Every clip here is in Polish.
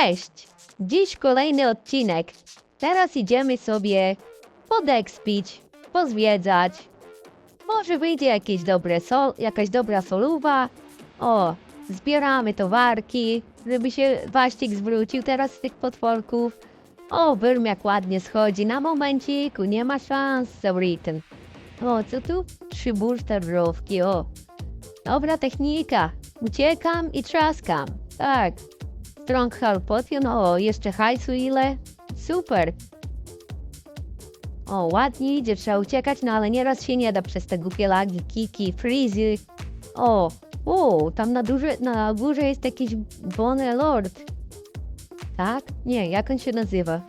Cześć! Dziś kolejny odcinek. Teraz idziemy sobie podekspić, pozwiedzać. Może wyjdzie jakieś dobre sol, jakaś dobra soluwa. O, zbieramy towarki, żeby się Waścik zwrócił teraz z tych potworków. O, wyrm jak ładnie schodzi na momenciku, nie ma szans, Sauritan. O, co tu? Trzy bursztardrowki, o. Dobra technika. Uciekam i trzaskam. Tak. Stronghold Potion, o, jeszcze hajsu ile? Super. O, ładnie idzie, trzeba uciekać, no ale nieraz się nie da przez te głupie lagi, kiki, freezy. O, o, tam na, duże, na górze jest jakiś Bonne Lord. Tak? Nie, jak on się nazywa?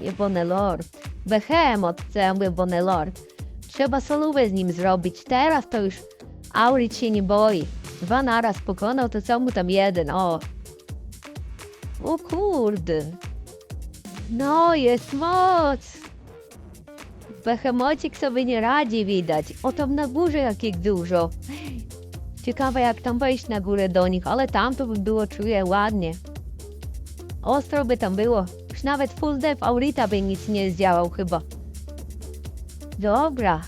Nie Bonne Lord. Behemoth, co ja mówię Bonne Lord. Trzeba solówę z nim zrobić. Teraz to już Aurit się nie boi. Dwa naraz pokonał, to co mu tam jeden, o. O kurde. No, jest moc. Behemocik sobie nie radzi widać. O tam na górze jak ich dużo. Ciekawe jak tam wejść na górę do nich, ale tam to by było czuję ładnie. Ostro by tam było. Już nawet full dev Aurita by nic nie zdziałał chyba. Dobra.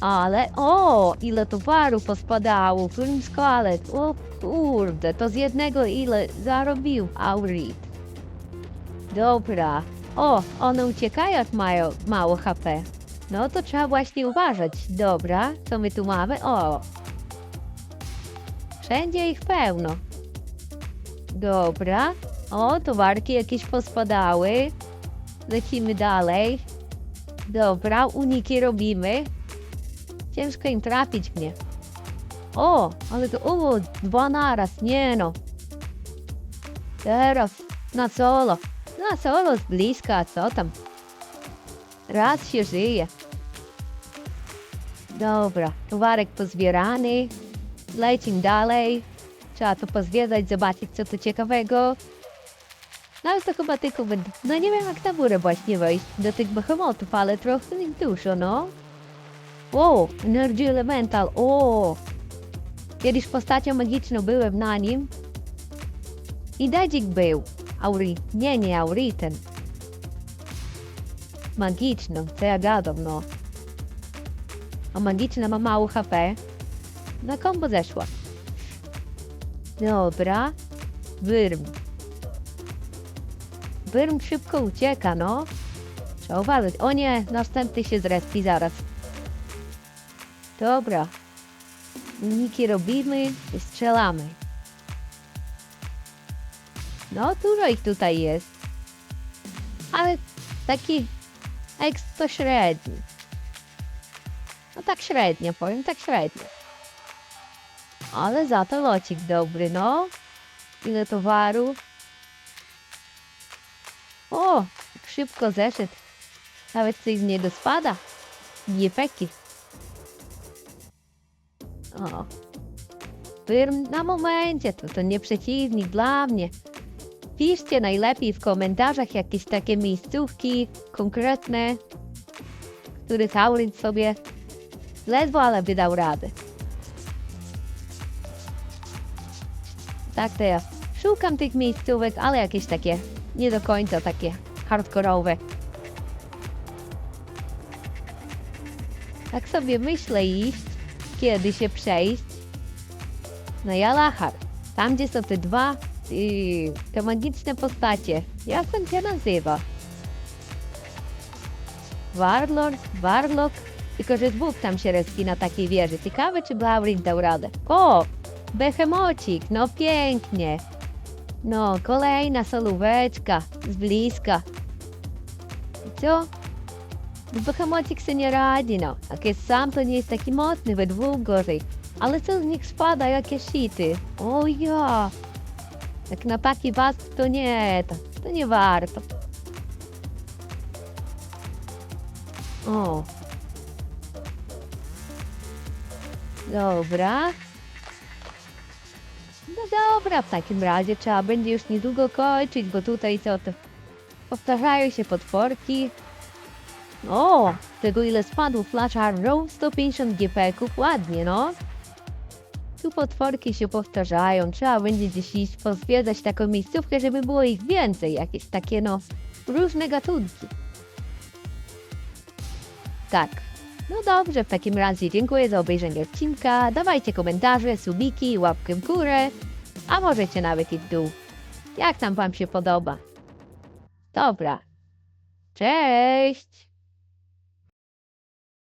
Ale, o, ile towaru pospadało, film Scarlet, o kurde, to z jednego ile zarobił Aurit. Dobra, o, one uciekają, mają mało HP. No to trzeba właśnie uważać. Dobra, co my tu mamy? O, wszędzie ich pełno. Dobra, o, towarki jakieś pospadały. Lecimy dalej. Dobra, uniki robimy. Ciężko im trafić mnie. O, ale to o, dwa naraz, nie no. Teraz na solo. Na solo z bliska, co tam? Raz się żyje. Dobra, towarek pozbierany. Lecimy dalej. Trzeba to pozwiedzać, zobaczyć co tu ciekawego. No ale to chyba tylko będę... No nie wiem jak na górę właśnie wejść do tych behemotów, ale trochę ich dużo, no. O, Energy Elemental, o! Kiedyś postacią magiczną byłem na nim. I Dedzik był. Auri... Nie, nie Auriten. Magiczną, co ja gadam, no. A magiczna ma mało HP. Na kombo zeszła. Dobra. Wyrm. Wyrm szybko ucieka, no. Trzeba uważać. O nie, następny się zrespi zaraz. Dobra. Uniki robimy i strzelamy. No, dużo ich tutaj jest. Ale taki ekstra średni. No tak średnio, powiem, tak średnio. Ale za to locik dobry, no. Ile towaru. O, szybko zeszedł. Nawet coś nie dospada. Nie peki. O. Wyrm na momencie, to, to nie przeciwnik dla mnie. Piszcie najlepiej w komentarzach jakieś takie miejscówki konkretne, których Aurin sobie ledwo, ale wydał radę. Tak to ja szukam tych miejscówek, ale jakieś takie nie do końca takie hardkorowe. Tak sobie myślę iść, kiedy się przejść na Jalachar. Tam, gdzie są te dwa yy, te magiczne postacie. Jak on się nazywa? Warlord, Warlock, tylko że dwóch tam się respi na takiej wieży. Ciekawe, czy Blaurin dał radę. O! Behemocik, no pięknie. No, kolejna solóweczka z bliska. I co? Jest sam, to nie jest taki mocny, we dwóch gorzej. Ale co z nich spada, jakie shity? O ja! Jak na taki was, to nie, to, to nie warto. O. Dobra. No dobra, w takim razie trzeba będzie już niedługo kończyć, bo tutaj co to... Powtarzają się potworki. O, tego ile spadł Flash Arrow, 150 GP-ków, ładnie no. Tu potworki się powtarzają, trzeba będzie gdzieś pozwiedzać taką miejscówkę, żeby było ich więcej, jakieś takie no różne gatunki. Tak. No dobrze, w takim razie dziękuję za obejrzenie odcinka. Dawajcie komentarze, subiki, łapkę w górę, a możecie nawet i w dół. Jak tam wam się podoba? Dobra. Cześć!